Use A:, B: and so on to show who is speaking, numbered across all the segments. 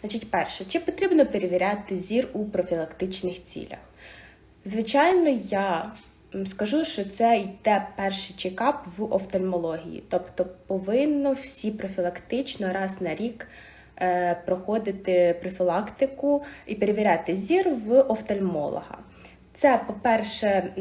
A: Значить, перше, чи потрібно перевіряти зір у профілактичних цілях? Звичайно, я скажу, що це йде перший чекап в офтальмології, тобто повинно всі профілактично раз на рік е, проходити профілактику і перевіряти зір в офтальмолога. Це, по-перше,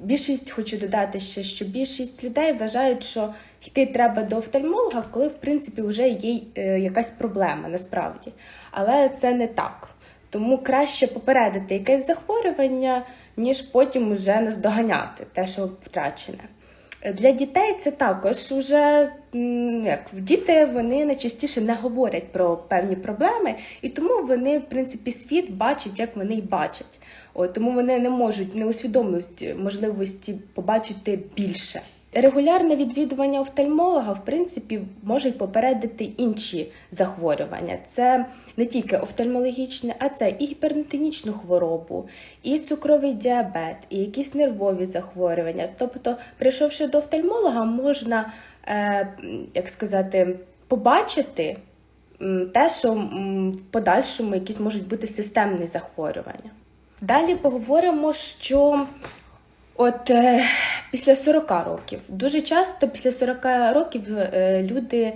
A: більшість хочу додати ще, що більшість людей вважають, що йти треба до офтальмолога, коли в принципі вже є е, якась проблема насправді. Але це не так. Тому краще попередити якесь захворювання, ніж потім вже наздоганяти те, що втрачене. Для дітей це також вже як діти вони найчастіше не говорять про певні проблеми, і тому вони, в принципі, світ бачать, як вони й бачать. Тому вони не можуть не усвідомлюють можливості побачити більше. Регулярне відвідування офтальмолога, в принципі, може й попередити інші захворювання. Це не тільки офтальмологічне, а це і гіпертонічну хворобу, і цукровий діабет, і якісь нервові захворювання. Тобто, прийшовши до офтальмолога, можна, е, як сказати, побачити те, що в подальшому якісь можуть бути системні захворювання. Далі поговоримо, що от е, після 40 років дуже часто після 40 років е, люди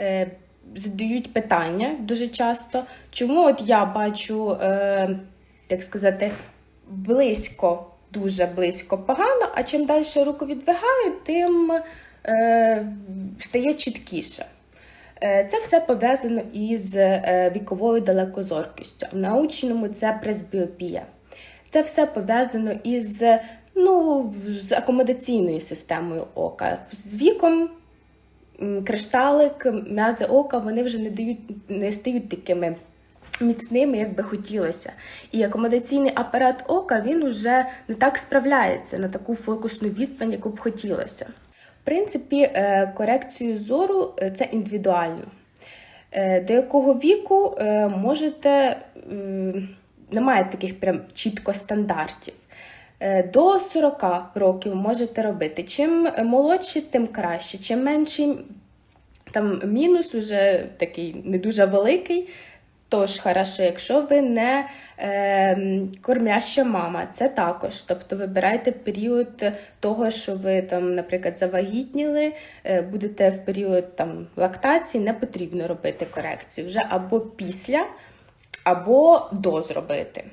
A: е, задають питання дуже часто, чому от я бачу, е, як сказати, близько, дуже близько погано, а чим далі руку відвигаю, тим е, стає чіткіше. Е, Це все пов'язано із е, віковою далекозоркістю. В научному це пресбіопія. Це все пов'язано із ну, з акомодаційною системою ока. З віком кришталик, м'язи ока вони вже не дають, не стають такими міцними, як би хотілося. І акомодаційний апарат ока він вже не так справляється на таку фокусну відстань, яку б хотілося. В принципі, е, корекцію зору е, це індивідуально. Е, До якого віку можете, немає таких прям чітко стандартів. Е, До 40 років можете робити. Чим молодші, тим краще. Чим менший там мінус уже такий не дуже великий. Тож, хорошо, якщо ви не е, кормяща мама, це також. Тобто вибирайте період того, що ви там, наприклад, завагітніли, е, будете в період там лактації, не потрібно робити корекцію вже або після, або до зробити.